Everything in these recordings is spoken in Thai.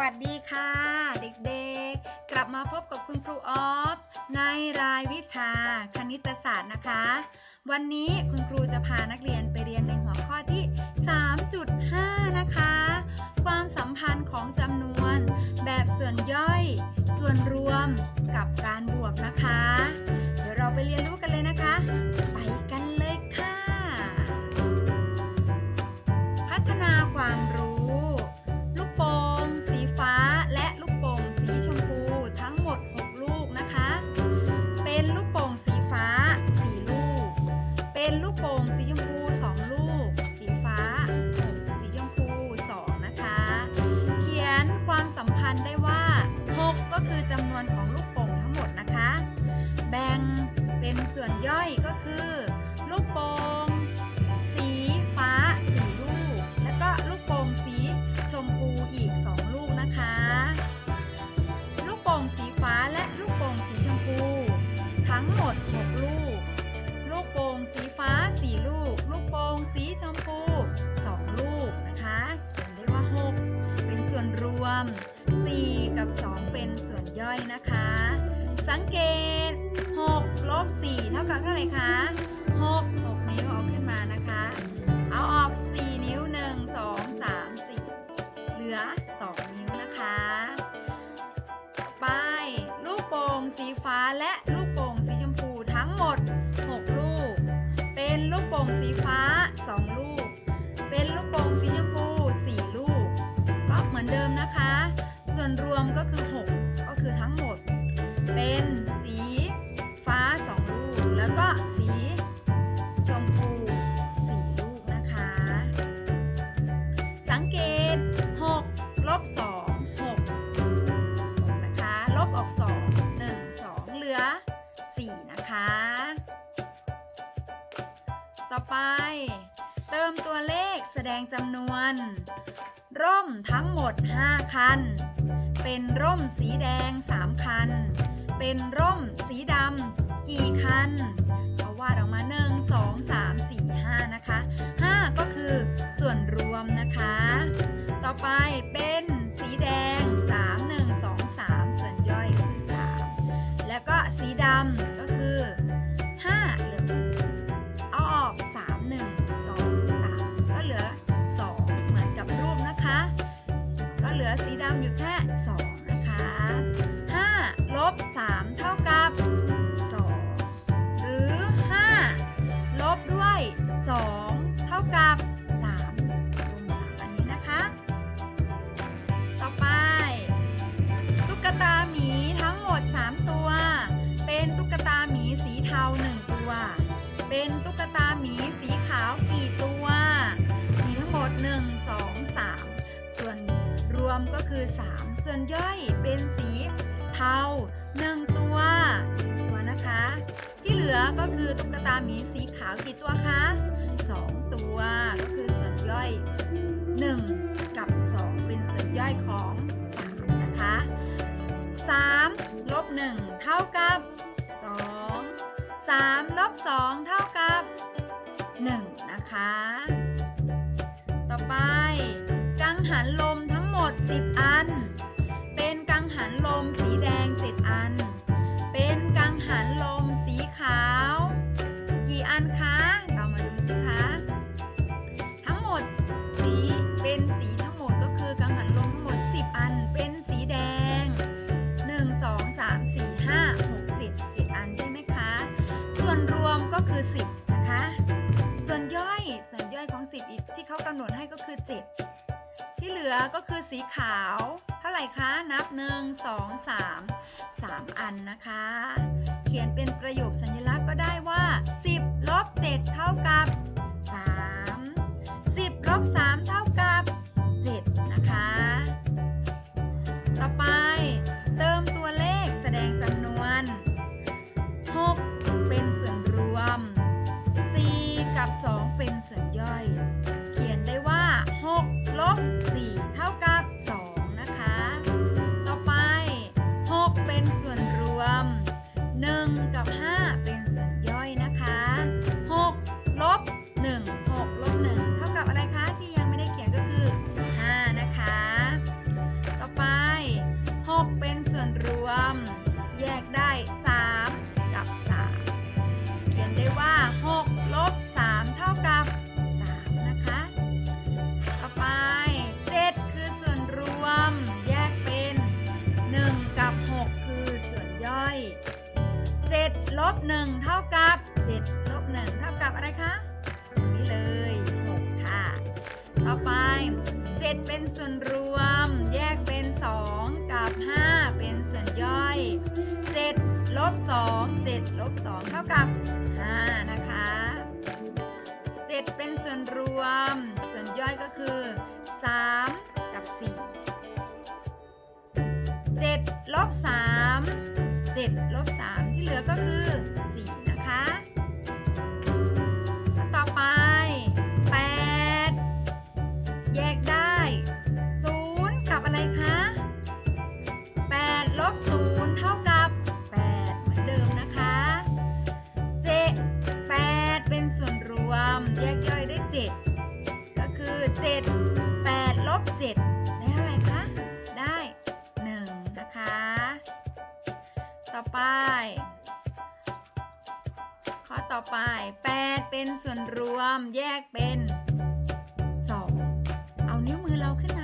วัสดีค่ะ เด็กๆ กลับมาพบกับคุณครูออฟ ในรายวิชาคณิตศาสตร์นะคะ วันนี้คุณครูจะพานักเรียนไปเรียนในหัวข้อที่ 3.5 นะคะ ความสัมพันธ์ของจำนวน แบบส่วนย่อย ส่วนรวมกับการบวกนะคะ เดี๋ยวเราไปเรียนรู้กันเลยนะคะ 4 กับ 2 เป็นส่วนย่อยนะคะ สังเกต 6 ลบ 4 เท่ากับเท่าไหร่คะ 6 รวมก็คือ 6 ก็คือทั้งหมด เป็นสีฟ้า 2 ลูก แล้วก็สีชมพู 4 ลูกนะคะ สังเกต 6 ลบ 2 6 นะคะ ลบออก 2 1 2 เหลือ 4 นะคะ ต่อไปเติมตัวเลขแสดงจำนวนร่มทั้งหมด 5 คัน เป็นร่มสีแดง 3 คัน เป็นร่มสีดำกี่คันเขาวาดออกมา 1 2 3 4 5 นะคะ 5 ก็คือส่วนรวมนะคะ ต่อไปเป็น 2 เท่ากับ3รวม3อันนี้นะคะ ต่อไป ตุ๊กตาหมีทั้งหมด 3 ตัว เป็นตุ๊กตาหมีสีเทา 1 ตัว เป็นตุ๊กตาหมีสีขาวกี่ตัว มีทั้งหมด 1 2 3 ส่วนรวมก็คือ 3 ส่วนย่อยเป็นสีเทา 1 ตัวตัวนะคะ ที่เหลือก็คือตุ๊กตาหมีสีขาวกี่ตัวคะ 2 ตัว ก็คือส่วนย่อย 1 กับ 2 เป็นส่วนย่อยของ 3 นะคะ 3 ลบ 1 เท่ากับ 2 3 ลบ 2 เท่ากับ 1 นะคะ ต่อไป กังหันลมทั้งหมด 10 อัน 7 ที่เหลือก็คือสีขาว เท่าไหร่คะ นับ 1 2 3 3 อันนะคะ เขียนเป็นประโยคสัญลักษณ์ก็ได้ว่า 10ลบ7เท่ากับ 3 10ลบ3เท่ากับ 7 นะคะ ต่อไปเติมตัวเลขแสดงจำนวน 6 เป็นส่วนรวม 4 กับ 2 เป็นส่วนย่อย กับ 5 เป็น ลบ1เท่ากับ7ลบ1เท่ากับอะไรคะนี่เลย6ค่ะ ต่อไป 7 เป็นส่วนรวม แยกเป็น 2 กับ 5 เป็นส่วนย่อย 7 ลบ 2 7 ลบ 2 เท่ากับ 5 นะคะ 7 เป็นส่วนรวม ส่วนย่อยก็คือ 3 กับ 4 7 ลบ 3 7 ลบ ต่อไป ข้อต่อไป 8 เป็นส่วนรวมแยกเป็น 2 เอานิ้วมือเราขึ้นมา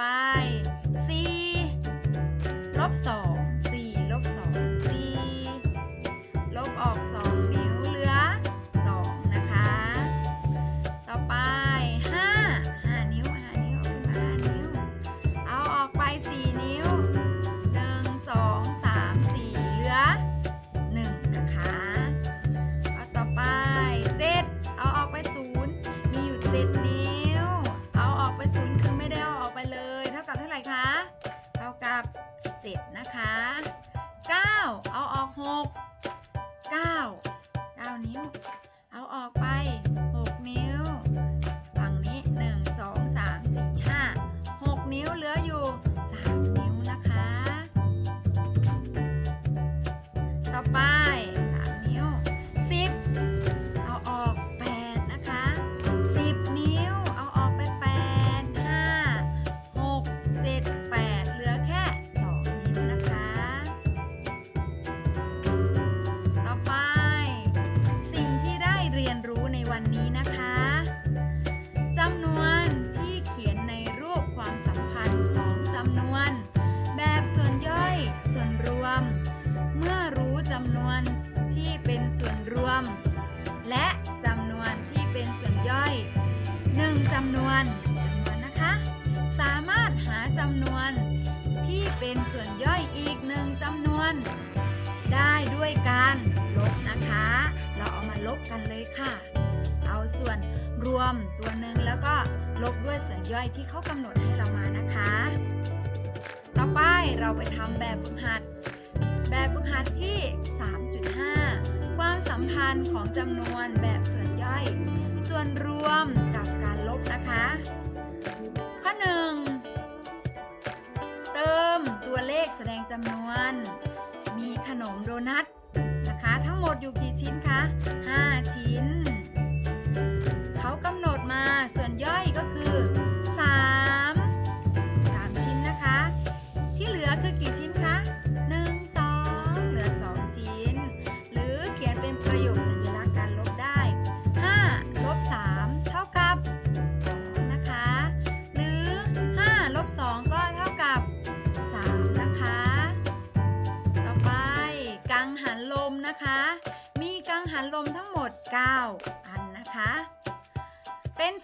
ไป4ลบ2 4ล ม และจำนวนที่เป็นส่วนย่อยหนึ่งจำนวนจำนวนนะคะ สามารถหาจำนวนที่เป็นส่วนย่อยอีกหนึ่งจำนวน ได้ด้วยการลบนะคะ เราเอามาลบกันเลยค่ะ เอาส่วนรวมตัวหนึ่งแล้วก็ลบด้วยส่วนย่อยที่เขากำหนดให้เรามานะคะ ต่อไปเราไปทำแบบฝึกหัด แบบฝึกหัดที่3.5ความ สัมพันธ์ของจำนวนแบบส่วนย่อย ส่วนรวมกับการลบนะคะ ข้อ 1 เติมตัวเลขแสดงจำนวน มีขนมโดนัทนะคะ ทั้งหมดอยู่กี่ชิ้นคะ 5 ชิ้น เขากำหนดมาส่วนย่อยก็คือ 3 3 ชิ้นนะคะ ที่เหลือคือกี่ชิ้น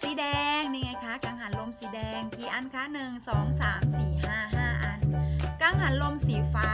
สีแดงนี่ไงคะกังหันลมสีแดงกี่อันคะ1 2 3 4 5 5อัน กังหันลมสีฟ้า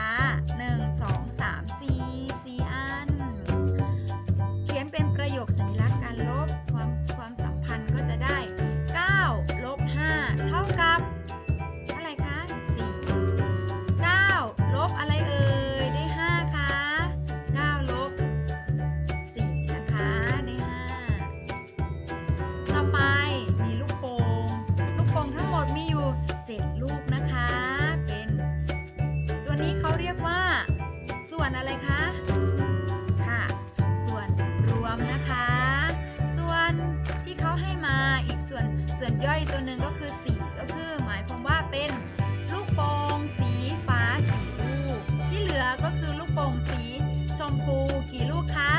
ตัวนี้เขาเรียกว่า ส่วนอะไรคะ ค่ะ ส่วนรวมนะคะ ส่วนที่เขาให้มาอีกส่วนส่วนย่อยตัวหนึ่งก็คือสีก็คือ หมายความว่าเป็นลูกโป่งสีฟ้าสีลูกที่เหลือก็คือลูกโป่งสี ชมพูกี่ลูกคะ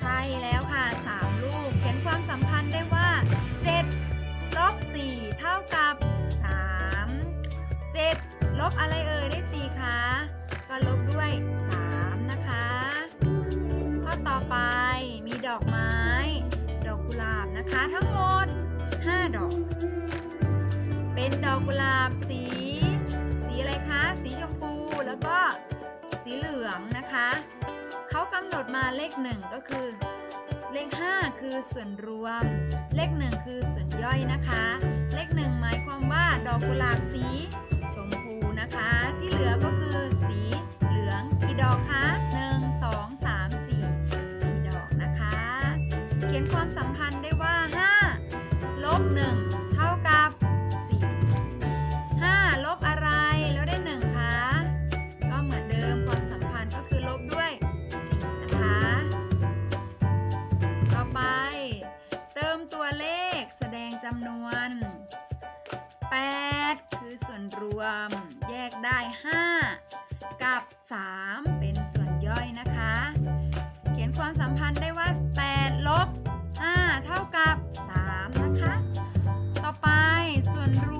ใช่แล้วค่ะ 3 ลูกเขียนความสัมพันธ์ได้ว่า7ลบ4เท่ากับ3 7 บอะไรเอ่ยได้4คะก็ลบด้วย3นะคะ ข้อต่อไปมีดอกไม้ ดอกกุหลาบนะคะ ทั้งหมด5ดอก เป็นดอกกุหลาบสี สีอะไรคะ สีชมพูแล้วก็สีเหลืองนะคะเขากำหนดมาเลขหนึ่งก็คือ เลข 5 คือส่วนรวม เลข 1 คือส่วนย่อยนะคะ เลข 1 หมายความว่าดอกกุหลาบสี รวมแยกได้ 5 กับ 3 เป็นส่วนย่อยนะคะ เขียนความสัมพันธ์ได้ว่า 8 ลบ 5 เท่ากับ 3 นะคะ ต่อไปส่วนรวม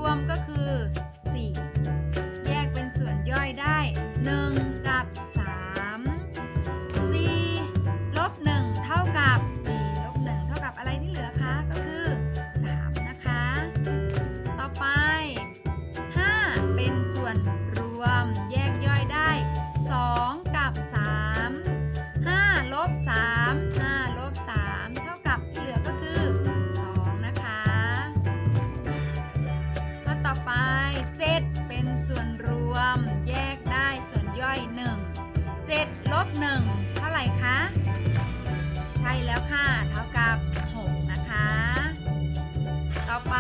ส่วนรวมแยกย่อยได้ 2 กับ 3 5ลบ3 5ลบ3 เท่ากับที่เหลือก็คือ 2 นะคะข้อต่อไป 7 เป็นส่วนรวม แยกได้ส่วนย่อย 1 7ลบ1เท่าไหร่คะ ใช่แล้วค่ะ เท่ากับ 6 นะคะ ต่อไป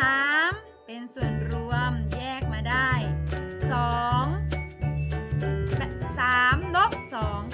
3 เป็นส่วนรวมแยกมาได้ 2 3ลบ2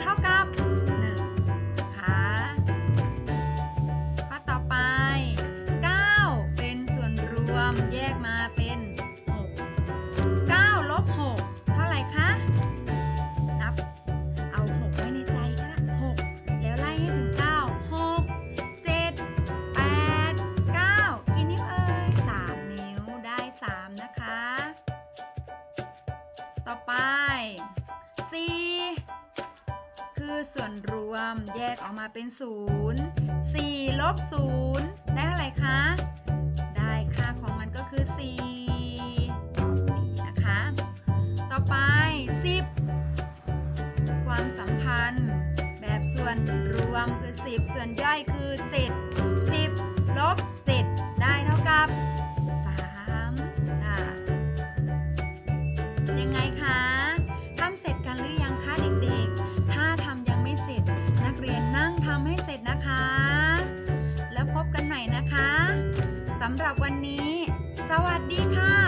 ออกมาเป็น 0 4ลบ0ได้เท่าไหร่คะ ได้ค่าของมันก็คือ 4 ตอบ 4 นะคะ ต่อไป 10 ความสัมพันธ์ แบบส่วนรวมคือ 10 ส่วนย่อยคือ 7 10ลบ ม่นะคะสำหรับวันนี้ สวัสดีค่ะ